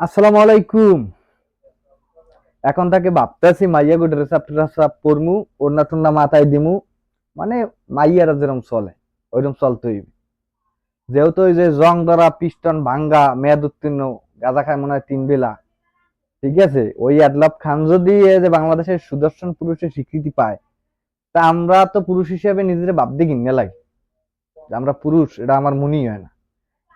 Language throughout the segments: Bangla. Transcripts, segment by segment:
আসসালামু আলাইকুম। এখন তাকে ভাবতেছি, মাইয়া গো টুন্না মাথায় দিমু। মানে মাইয়ারা যেরকম চলে ওইরকম চলতে হইবে। যেহেতু ওই যে জং ধরা, পিস্টন ভাঙ্গা, মেয়াদ উত্তীর্ণ, গাঁজা খায় মনে হয় তিন বেলা। ঠিক আছে? ওই আদলাব খান যদি যে বাংলাদেশের সুদর্শন পুরুষের স্বীকৃতি পায়, তা আমরা তো পুরুষ হিসেবে নিজের ভাবতে কিনে লাগে। আমরা পুরুষ, এটা আমার মনেই হয় না।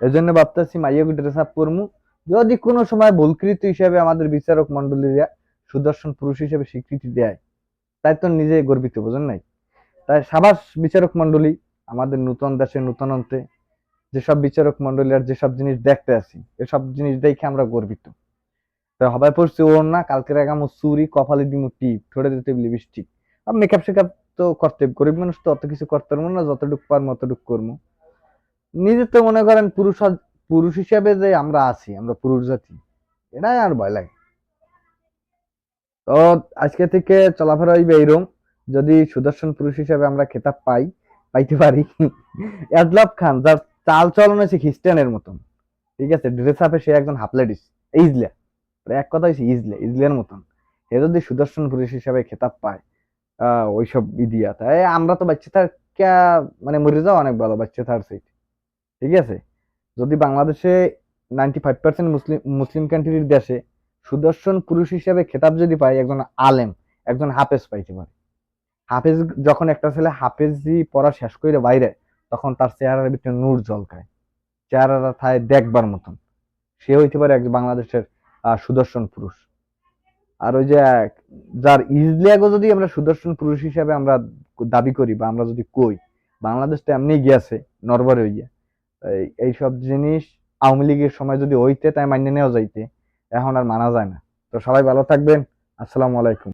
এই জন্য ভাবতেছি, মাইয়া ড্রেস আপ পরমু যদি কোনো সময় ভুলকৃত হিসেবে আমাদের বিচারক মন্ডলীরা সুদর্শন পুরুষ হিসেবে স্বীকৃতি দেয়, তাই তো নিজে গর্বিত বোঝেন নাই? তাই সাবাস বিচারক মন্ডলী আমাদের নূতন দেশে নূতন অন্তে, যেসব বিচারক মন্ডলী আর যেসব জিনিস দেখতে আসি, এসব জিনিস দেখে আমরা গর্বিত। তো হবাই পড়ছি ওর না কালকে রাগামো চুরি, কপালে দিমু টিপ, ঠোঁটে দিতে লিপস্টিক আর মেকআপ শেকআপ তো করতে, গরিব মানুষ তো অত কিছু করতে পারব না, যতটুকু পার মতটুকু করব। নিজে তো মনে করেন পুরুষ পুরুষ হিসেবে যে আমরা আছি, আমরা পুরুষ জাতি, এটাই আর ভয় লাগে। তো আজকে থেকে চলাফেরা হইবে এইরকম, যদি সুদর্শন পুরুষ হিসেবে আমরা খেতাব পাই, পাইতে পারি। এডলব খান, যার চাল চলন হচ্ছে খ্রিস্টানের মতন, ঠিক আছে? ড্রেস আপে সে একজন হাফলেডিস ইজলা এক কথা হয়েছে ইজলা ইজলার মতন। এ যদি সুদর্শন পুরুষ হিসাবে খেতাব পায় ওইসব ইদিয়া তাই আমরা তো বাচ্চা থার ক্যা- মানে মরে যাওয়া অনেক ভালো বাচ্চা থার ঠিক আছে? যদি বাংলাদেশে নাইনটি ফাইভ পার্সেন্ট মুসলিম মুসলিম কান্ট্রির দেশে সুদর্শন পুরুষ হিসেবে খেতাব যদি পায় একজন আলেম একজন হাফেজ পাইতে পারে হাফেজ যখন একটা ছেলে হাফেজি পড়া শেষ করে বাইরে তখন তার চেহারার ভিতরে নূর ঝলকায় চেহারাটা থায় দেখবার মতন। সে হইতে পারে একজন বাংলাদেশের সুদর্শন পুরুষ। আর ওই যে এক, যার ইজলিয়াগো যদি আমরা সুদর্শন পুরুষ হিসাবে আমরা দাবি করি বা আমরা যদি কই বাংলাদেশ তো এমনি গিয়েছে নরবরে হইয়া। এইসব জিনিস আওয়ামী লীগের সময় যদি হইতে, তাই মানিয়ে নেওয়া যাইতে। এখন আর মানা যায় না। তো সবাই ভালো থাকবেন। আসসালামু আলাইকুম।